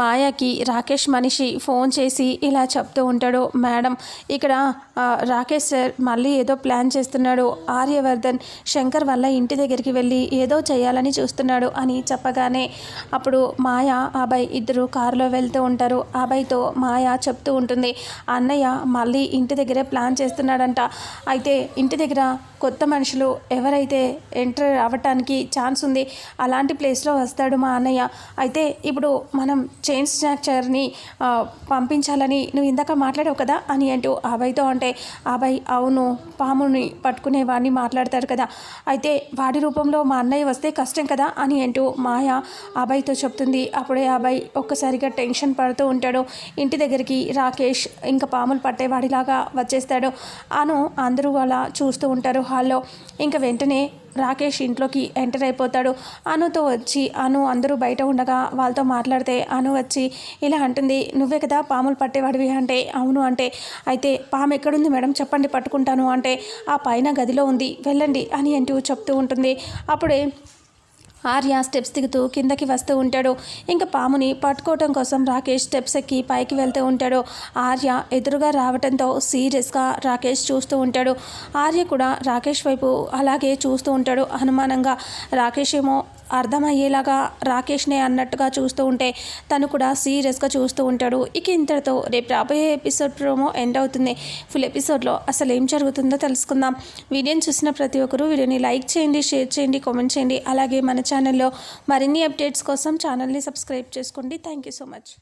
మాయాకి రాకేష్ మనిషి ఫోన్ చేసి ఇలా చెప్తూ ఉంటాడు. మేడం ఇక్కడ రాకేష్ సార్ మళ్ళీ ఏదో ప్లాన్ చేస్తున్నాడు. ఆర్యవర్ధన్ శంకర్ వల్ల ఇంటి దగ్గరికి వెళ్ళి ఏదో చేయాలని చూస్తున్నాడు అని చెప్పగానే అప్పుడు మాయ అబ్బాయి ఇద్దరు కారులో వెళ్తూ ఉంటారు. అబ్బాయితో మాయ చెప్తూ ఉంటుంది. అన్నయ్య మళ్ళీ ఇంటి దగ్గరే ప్లాన్ చేస్తున్నాడంట. అయితే ఇంటి దగ్గర కొత్త మనుషులు ఎవరైతే ఎంటర్ అవ్వటానికి ఛాన్స్ ఉంది అలాంటి ప్లేస్లో వస్తాడు మా అన్నయ్య. అయితే ఇప్పుడు మనం చైన్ స్నాక్చర్ని పంపించాలని నువ్వు ఇందాక మాట్లాడావు కదా అని అంటూ అబ్బాయితో అంటే అబ్బాయి అవును పాముని పట్టుకునే వాడిని మాట్లాడతాడు కదా. అయితే వాడి రూపంలో మా అన్నయ్య వస్తే కష్టం కదా అని అంటూ మాయ అబ్బాయితో చెప్తుంది. అప్పుడే అబ్బాయి ఒక్కసారిగా టెన్షన్ పడుతూ ఉంటాడు. ఇంటి దగ్గరికి రాకేష్ ఇంకా పాములు పట్టేవాడిలాగా వచ్చేస్తాడు. అను అందరూ అలా చూస్తూ ఉంటారు. హాల్లో. ఇంకా వెంటనే రాకేష్ ఇంట్లోకి ఎంటర్ అయిపోతాడు. అనుతో వచ్చి అను అందరూ బయట ఉండగా వాళ్ళతో మాట్లాడితే అను వచ్చి ఇలా అంటుంది నువ్వే కదా పాములు పట్టేవాడివి అంటే? అవును అంటే. అయితే పాము ఎక్కడుంది మేడం? చెప్పండి పట్టుకుంటాను. అంటే ఆ పైన గదిలో ఉంది వెళ్ళండి అని అంటూ చెప్తూ ఉంటుంది. అప్పుడే ఆర్య స్టెప్స్ దిగుతూ కిందకి వస్తూ ఉంటాడు. ఇంకా పాముని పట్టుకోవటం కోసం రాకేష్ స్టెప్స్ ఎక్కి పైకి వెళ్తూ ఉంటాడు. ఆర్య ఎదురుగా రావడంతో సీరియస్గా రాకేష్ చూస్తూ ఉంటాడు. ఆర్య కూడా రాకేష్ వైపు అలాగే చూస్తూ ఉంటాడు అనుమానంగా రాకేష్ ఏమో అర్థమయ్యేలాగా రాకేష్నే అన్నట్టుగా చూస్తూ ఉంటే తను కూడా సీరియస్గా చూస్తూ ఉంటాడు. ఇక ఇంతటితో రేపు రాబోయే ఎపిసోడ్ ప్రోమో ఎండ్ అవుతుంది. ఫుల్ ఎపిసోడ్లో అసలు ఏం జరుగుతుందో తెలుసుకుందాం. వీడియోని చూసిన ప్రతి ఒక్కరూ వీడియోని లైక్ చేయండి షేర్ చేయండి కామెంట్ చేయండి. అలాగే మన ఛానల్లో మరిన్ని అప్డేట్స్ కోసం ఛానల్ని సబ్స్క్రైబ్ చేసుకోండి. Thank you so much.